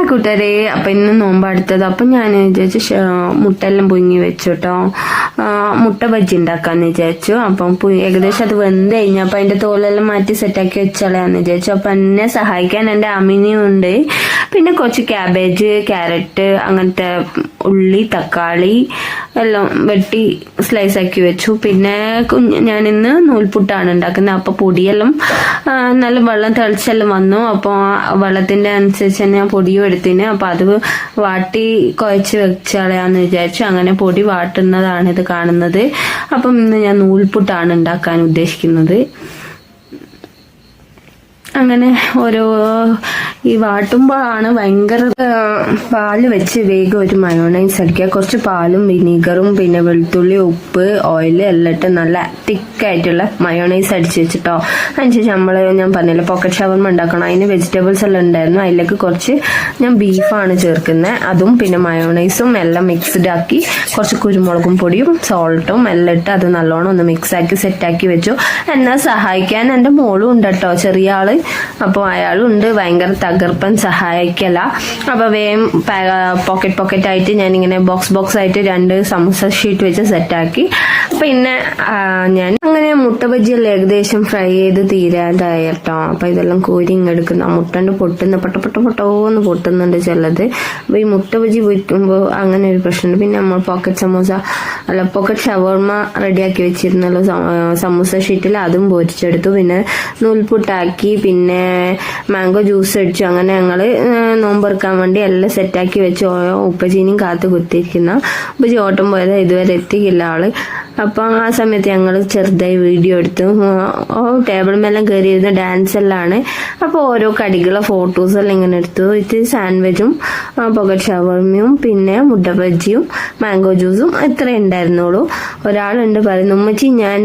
Hi കൂട്ടുകാരെ അപ്പം ഇന്ന് നോമ്പ് അടുത്തത്. അപ്പം ഞാൻ വിചാരിച്ചു മുട്ടെല്ലാം പുങ്ങി വെച്ചു കേട്ടോ മുട്ട ബജ്ജി ഉണ്ടാക്കാന്ന് വിചാരിച്ചു. അപ്പം ഏകദേശം അത് വെന്ത് കഴിഞ്ഞു. അപ്പം അതിന്റെ തോലെല്ലാം മാറ്റി സെറ്റാക്കി വെച്ചാളാന്ന് വിചാരിച്ചു. അപ്പം എന്നെ സഹായിക്കാൻ എന്റെ അമിനിയും ഉണ്ട്. പിന്നെ കുറച്ച് ക്യാബേജ് ക്യാരറ്റ് അങ്ങനത്തെ ഉള്ളി തക്കാളി എല്ലാം വെട്ടി സ്ലൈസ് ആക്കി വെച്ചു. പിന്നെ ഞാൻ ഞാനിന്ന് നൂൽപുട്ടാണ് ഉണ്ടാക്കുന്നത്. അപ്പോൾ പൊടിയെല്ലാം നല്ല വെള്ളം തിളച്ചെല്ലാം വന്നു. അപ്പോൾ വെള്ളത്തിന്റെ അനുസരിച്ച് തന്നെ പൊടിയും എടുത്തിന്. അപ്പോൾ അത് വാട്ടി കുഴച്ച് വെച്ചളയാന്ന് വിചാരിച്ചു. അങ്ങനെ പൊടി വാട്ടുന്നതാണ് ഇത് കാണുന്നത്. അപ്പം ഇന്ന് ഞാൻ നൂൽപുട്ടാണ് ഉണ്ടാക്കാൻ ഉദ്ദേശിക്കുന്നത്. അങ്ങനെ ഓരോ ഈ വാട്ടുമ്പോഴാണ് ഭയങ്കര പാൽ വെച്ച് വേഗം ഒരു മയോണൈസ് അടിക്കുക. കുറച്ച് പാലും വിനീഗറും പിന്നെ വെളുത്തുള്ളി ഉപ്പ് ഓയിൽ എല്ലാം ഇട്ട് നല്ല തിക്കായിട്ടുള്ള മയോണൈസ് അടിച്ച് വെച്ചിട്ടോ. അതിനുശേഷം നമ്മൾ ഞാൻ പറഞ്ഞില്ല പോക്കറ്റ് ഷവർമ ഉണ്ടാക്കണം. അതിന് വെജിറ്റബിൾസ് എല്ലാം ഉണ്ടായിരുന്നു. അതിലേക്ക് കുറച്ച് ഞാൻ ബീഫാണ് ചേർക്കുന്നത്. അതും പിന്നെ മയോണൈസും എല്ലാം മിക്സ്ഡ് ആക്കി കുറച്ച് കുരുമുളകും പൊടിയും സോൾട്ടും എല്ലാം ഇട്ട് അത് നല്ലോണം ഒന്ന് മിക്സ് ആക്കി സെറ്റ് ആക്കി വെച്ചു. എന്നെ സഹായിക്കാൻ എന്റെ മോളും ഉണ്ട് കേട്ടോ ചെറിയ ആൾ. അപ്പോൾ അയാളും ഉണ്ട് ഭയങ്കര തകർപ്പൻ സഹായിക്കല. അപ്പോൾ വേം പോക്കറ്റ് പോക്കറ്റ് ആയിട്ട് ഞാൻ ഇങ്ങനെ ബോക്സ് ബോക്സ് ആയിട്ട് രണ്ട് സമൂസ ഷീറ്റ് വെച്ച് സെറ്റാക്കി പിന്നെ ഞാൻ അങ്ങനെ മുട്ട ബജ്ജിയെല്ലാം ഏകദേശം ഫ്രൈ ചെയ്ത് തീരാതായി അപ്പോൾ ഇതെല്ലാം കോരി ഇങ്ങെടുക്കുന്ന മുട്ടണ്ട് പൊട്ടുന്ന. പൊട്ട പൊട്ട പൊട്ടോന്ന് പൊട്ടുന്നുണ്ട് ചിലത്. അപ്പൊ ഈ മുട്ട ബജ്ജി വിൽക്കുമ്പോ അങ്ങനെ ഒരു പ്രശ്നമുണ്ട്. പിന്നെ നമ്മൾ പോക്കറ്റ് സമോസ അല്ല പോക്കറ്റ് ഷവർമ റെഡിയാക്കി വെച്ചിരുന്നല്ലോ. സമോസ ഷീറ്റിൽ അതും പൊരിച്ചെടുത്തു. പിന്നെ നൂൽപുട്ടാക്കി പിന്നെ മാംഗോ ജ്യൂസ് അടിച്ചു. അങ്ങനെ ഞങ്ങൾ നോമ്പെറുക്കാൻ വേണ്ടി എല്ലാം സെറ്റാക്കി വെച്ച് ഉപ്പച്ചീനിയും കാത്തു കുത്തിയിരിക്കുന്ന. ഉപ്പച്ചി ഓട്ടം പോയത്. ഇതുവരെ എത്തിയില്ല ആൾ. അപ്പം ആ സമയത്ത് ഞങ്ങൾ ചെറുതായി വീഡിയോ എടുത്തു. ഓ ടേബിൾ മേലെ കയറിയിരുന്ന ഡാൻസ് എല്ലാമാണ് അപ്പോൾ ഓരോ കടികളെ ഫോട്ടോസ് എല്ലാം ഇങ്ങനെ എടുത്തു. ഇത് സാൻഡ്വിച്ചും പൊക ഷവർമയും പിന്നെ മുട്ട മാംഗോ ജ്യൂസും ഇത്രേ ഉണ്ടായിരുന്നുള്ളൂ. ഒരാളുണ്ട് പറയുന്നു ഉമ്മച്ചി ഞാൻ